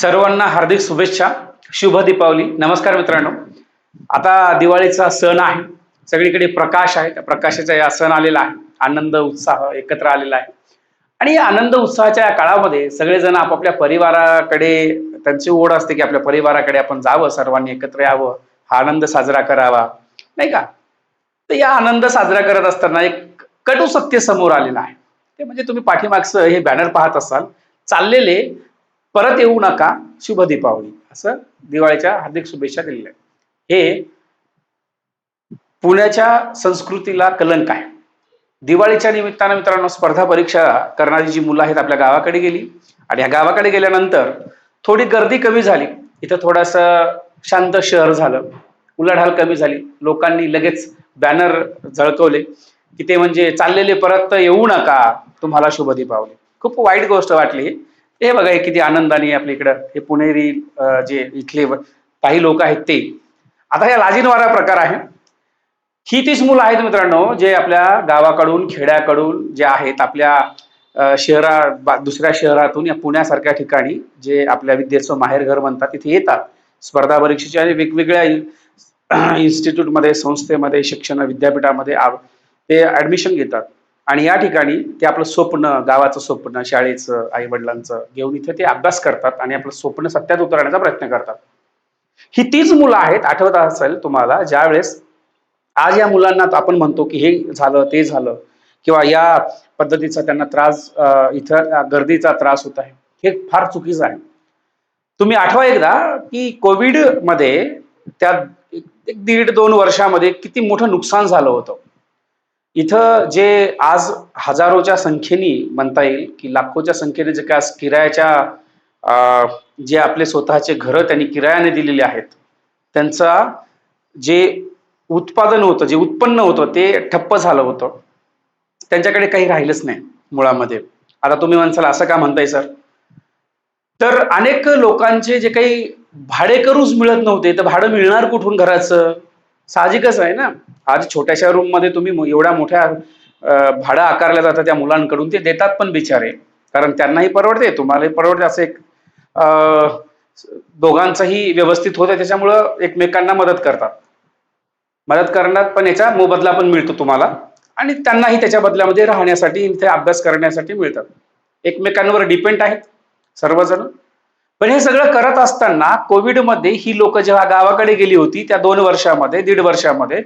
सर्वांना हार्दिक शुभेच्छा शुभ दीपावली. नमस्कार मित्रांनो. आता दिवाळीचा सण आहे. सगळीकडे प्रकाश आहे. त्या प्रकाशाचा या सण आलेला आहे. आनंद उत्साह एकत्र आलेला आहे. आणि या आनंद उत्साहाच्या या काळामध्ये सगळेजण आपापल्या परिवाराकडे त्यांची ओढ असते की आपल्या परिवाराकडे आपण जावं सर्वांनी एकत्र यावं हा आनंद साजरा करावा. नाही का? तर या आनंद साजरा करत असताना एक कटू सत्य समोर आलेलं आहे. ते म्हणजे तुम्ही पाठीमागचं हे बॅनर पाहत असाल. चाललेले परत येऊ नका. शुभ दीपावली. असं दिवाळीच्या हार्दिक शुभेच्छा दिलेल्या हे पुण्याच्या संस्कृतीला कलंक आहे. दिवाळीच्या निमित्तानं मित्रांनो स्पर्धा परीक्षा करणारी जी मुलं आहेत आपल्या गावाकडे गेली आणि ह्या गावाकडे गेल्यानंतर थोडी गर्दी कमी झाली. इथं थोडंसं शांत शहर झालं. उलाढाल कमी झाली. लोकांनी लगेच बॅनर झळकवले की ते म्हणजे चाललेले परत येऊ नका. तुम्हाला शुभ दीपावली. खूप वाईट गोष्ट वाटली. हे बघा हे किती आनंदाने आपल्या इकडं हे पुणेरी जे इथले काही लोक आहेत ते. आता हे लाजिनवारा प्रकार आहे. ही तीच मुलं आहेत मित्रांनो जे आपल्या गावाकडून खेड्याकडून जे आहेत आपल्या शहरा दुसऱ्या शहरातून या पुण्यासारख्या ठिकाणी जे आपल्या विद्येचं माहेरघर म्हणतात तिथे येतात. स्पर्धा परीक्षेच्या आणि वेगवेगळ्या इन्स्टिट्यूटमध्ये संस्थेमध्ये शिक्षण विद्यापीठामध्ये ते ऍडमिशन घेतात. आणि या ठिकाणी ते आपलं स्वप्न गावाचं स्वप्न शाळेचं आई वडिलांचं घेऊन इथे ते अभ्यास करतात आणि आपलं स्वप्न सत्यात उतरण्याचा प्रयत्न करतात. ही तीच मुलं आहेत आठवत असेल तुम्हाला ज्या वेळेस आज या मुलांना आपण म्हणतो की हे झालं ते झालं किंवा या पद्धतीचा त्यांना त्रास इथं गर्दीचा त्रास होत आहे हे फार चुकीचं आहे. तुम्ही आठवा एकदा की कोविडमध्ये त्या एक दीड दोन वर्षामध्ये किती मोठं नुकसान झालं होतं. इथं जे आज हजारोच्या संख्येने म्हणता येईल की लाखोच्या संख्येने जे काय किरायाच्या जे आपले स्वतःचे घरं त्यांनी किरायाने दिलेले आहेत त्यांचा जे उत्पादन होतं जे उत्पन्न होतं ते ठप्प झालं होतं. त्यांच्याकडे काही राहिलंच नाही मुळामध्ये. आता तुम्ही म्हणसाल असं का म्हणताय सर? तर अनेक लोकांचे जे काही भाडेकरूच मिळत नव्हते तर भाडं मिळणार कुठून घराचं? साहजिकच आहे ना? आज छोट्याशा रूममध्ये तुम्ही एवढ्या मोठ्या भाडं आकारल्या जातं त्या मुलांकडून ते देतात पण बिचारे. कारण त्यांनाही परवडते तुम्हालाही परवडते असं एक दोघांचंही व्यवस्थित होतं त्याच्यामुळं एकमेकांना मदत करतात. मदत करण्यात पण याचा मोबदला पण मिळतो तुम्हाला. आणि त्यांनाही त्याच्या बदल्यामध्ये राहण्यासाठी इथे अभ्यास करण्यासाठी मिळतात. एकमेकांवर डिपेंड आहेत सर्वजण. पण हे सगळं करत असताना कोविडमध्ये ही लोक जेव्हा गावाकडे गेली होती त्या दोन वर्षामध्ये दीड वर्षामध्ये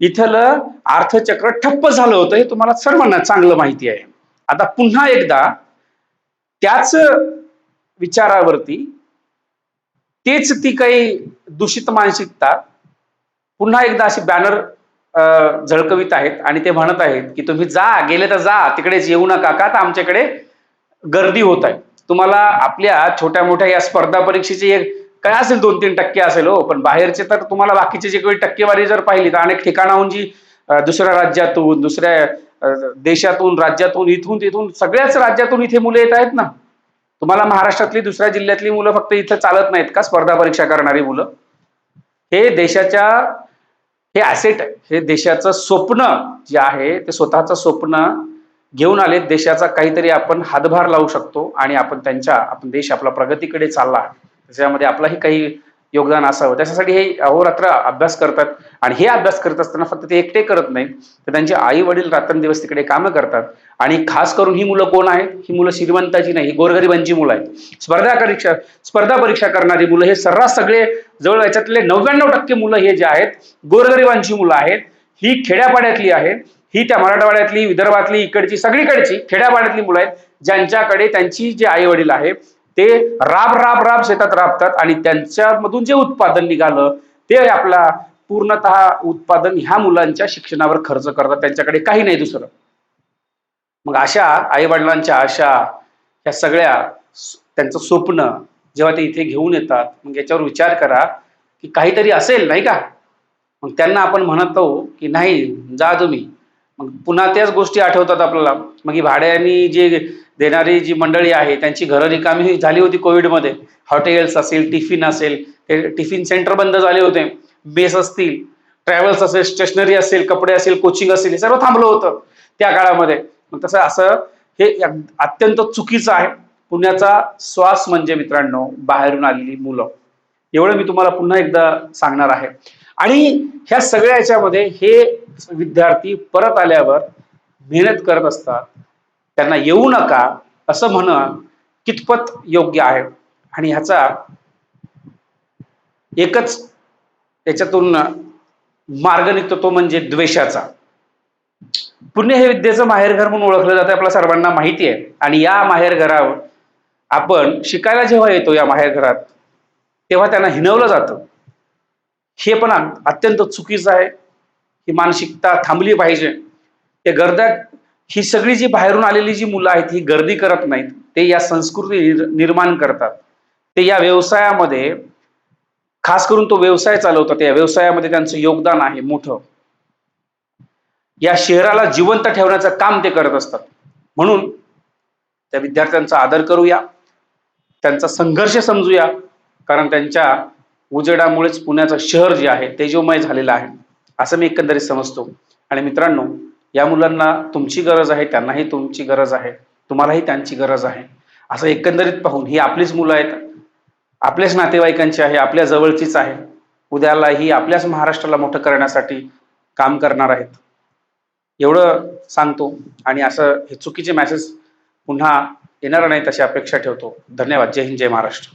इथलं अर्थचक्र ठप्प झालं होतं हे तुम्हाला सर्वांना चांगलं माहिती आहे. आता पुन्हा एकदा त्याच विचारावरती तेच ती काही दूषित मानसिकता पुन्हा एकदा अशी बॅनर झळकवित आहेत आणि ते म्हणत आहेत की तुम्ही जा गेले तर जा तिकडेच येऊ नका का तर आमच्याकडे गर्दी होत आहे. तुम्हाला आपल्या छोट्या मोठ्या या स्पर्धा परीक्षेची एक काय असेल दोन तीन टक्के असेल हो पण बाहेरचे तर तुम्हाला बाकीचे जे काही टक्केवारी जर पाहिली तर अनेक ठिकाणाहून जी दुसऱ्या राज्यातून दुसऱ्या देशातून राज्यातून इथून तिथून सगळ्याच राज्यातून इथे मुलं येत आहेत ना. तुम्हाला महाराष्ट्रातली दुसऱ्या जिल्ह्यातली मुलं फक्त इथं चालत नाहीत का स्पर्धा परीक्षा करणारी मुलं? हे देशाच्या हे असेट हे देशाचं स्वप्न जे आहे ते स्वतःचं स्वप्न घेऊन आले देशाचा काहीतरी आपण हातभार लावू शकतो आणि आपण त्यांच्या आपण देश आपला प्रगतीकडे चालला त्याच्यामध्ये आपलाही काही योगदान असावं. त्याच्यासाठी हे अहोरात्र अभ्यास करतात आणि हे अभ्यास करत असताना फक्त ते एकटे करत नाहीत तर त्यांचे आई वडील रात्रंदिवस तिकडे कामं करतात. आणि खास करून ही मुलं कोण आहेत? ही मुलं श्रीमंताची नाही ही गोरगरिबांची मुलं आहेत. स्पर्धा परीक्षा स्पर्धा परीक्षा करणारी मुलं हे सर्रास सगळे जवळ याच्यातले नव्याण्णव टक्के मुलं हे जे आहेत गोरगरिबांची मुलं आहेत. ही खेड्यापाड्यातली आहेत ही त्या मराठवाड्यातली विदर्भातली इकडची सगळीकडची खेड्यापाड्यातली मुलं आहेत ज्यांच्याकडे त्यांची जे आई वडील आहे ते राब राब राब शेतात राबतात आणि त्यांच्यामधून जे उत्पादन निघालं ते आपला पूर्णतः उत्पादन ह्या मुलांच्या शिक्षणावर खर्च करतात त्यांच्याकडे काही नाही दुसरं. मग अशा आई वडिलांच्या आशा ह्या सगळ्या त्यांचं स्वप्न जेव्हा ते इथे घेऊन येतात मग याच्यावर विचार करा की काहीतरी असेल नाही का? मग त्यांना आपण म्हणतो की नाही जा तुम्ही. मग पुन्हा त्याच गोष्टी आठवतात आपल्याला. मग ही भाड्याने जे देणारी जी मंडळी आहे त्यांची घरं रिकामी झाली होती कोविडमध्ये. हॉटेल्स असेल टिफिन असेल टिफिन सेंटर बंद झाले होते. बेस असतील ट्रॅव्हल्स असेल स्टेशनरी असेल कपडे असेल कोचिंग असेल हे सर्व थांबलं होतं त्या काळामध्ये. मग तसं असं हे अत्यंत चुकीचं आहे. पुण्याचा श्वास म्हणजे मित्रांनो बाहेरून आलेली मुलं. एवढं मी तुम्हाला पुन्हा एकदा सांगणार आहे. आणि ह्या सगळ्या याच्यामध्ये हे विद्यार्थी परत आल्यावर मेहनत करत असतात. त्यांना येऊ नका असं म्हणणं कितपत योग्य आहे? आणि ह्याचा एकच याच्यातून मार्ग निघतो तो म्हणजे द्वेषाचा. पुणे हे विद्येचं माहेरघर म्हणून ओळखलं जातं आपल्या सर्वांना माहिती आहे. आणि या माहेरघरावर आपण शिकायला जेव्हा येतो या माहेरघरात तेव्हा त्यांना हिनवलं जातं. हे पण अत्यंत चुकीचं आहे. ही मानसिकता थांबली पाहिजे. ते गर्दा ही सगळी जी बाहेरून आलेली जी मुलं आहेत ही गर्दी करत नाहीत. ते या संस्कृती निर्माण करतात. ते या व्यवसायामध्ये खास करून तो व्यवसाय चालवतात. या व्यवसायामध्ये त्यांचं योगदान आहे मोठं. या शहराला जिवंत ठेवण्याचं काम ते करत असतात. म्हणून त्या विद्यार्थ्यांचा आदर करूया. त्यांचा संघर्ष समजूया. कारण त्यांच्या उजेडामुळेच पुण्याचं शहर जे आहे तेजोमय झालेलं आहे असं मी एकंदरीत समजतो. आणि मित्रांनो या मुलांना तुमची गरज आहे त्यांनाही तुमची गरज आहे तुम्हालाही त्यांची गरज आहे. असं एकंदरीत पाहून ही आपलीच मुलं आहेत आपल्याच नातेवाईकांची आहे आपल्या जवळचीच आहे उद्याला ही आपल्याच महाराष्ट्राला मोठं करण्यासाठी काम करणार आहेत. एवढं सांगतो आणि असं हे चुकीचे मॅसेज पुन्हा येणार नाहीत अशी अपेक्षा ठेवतो. धन्यवाद. जय हिंद जय महाराष्ट्र.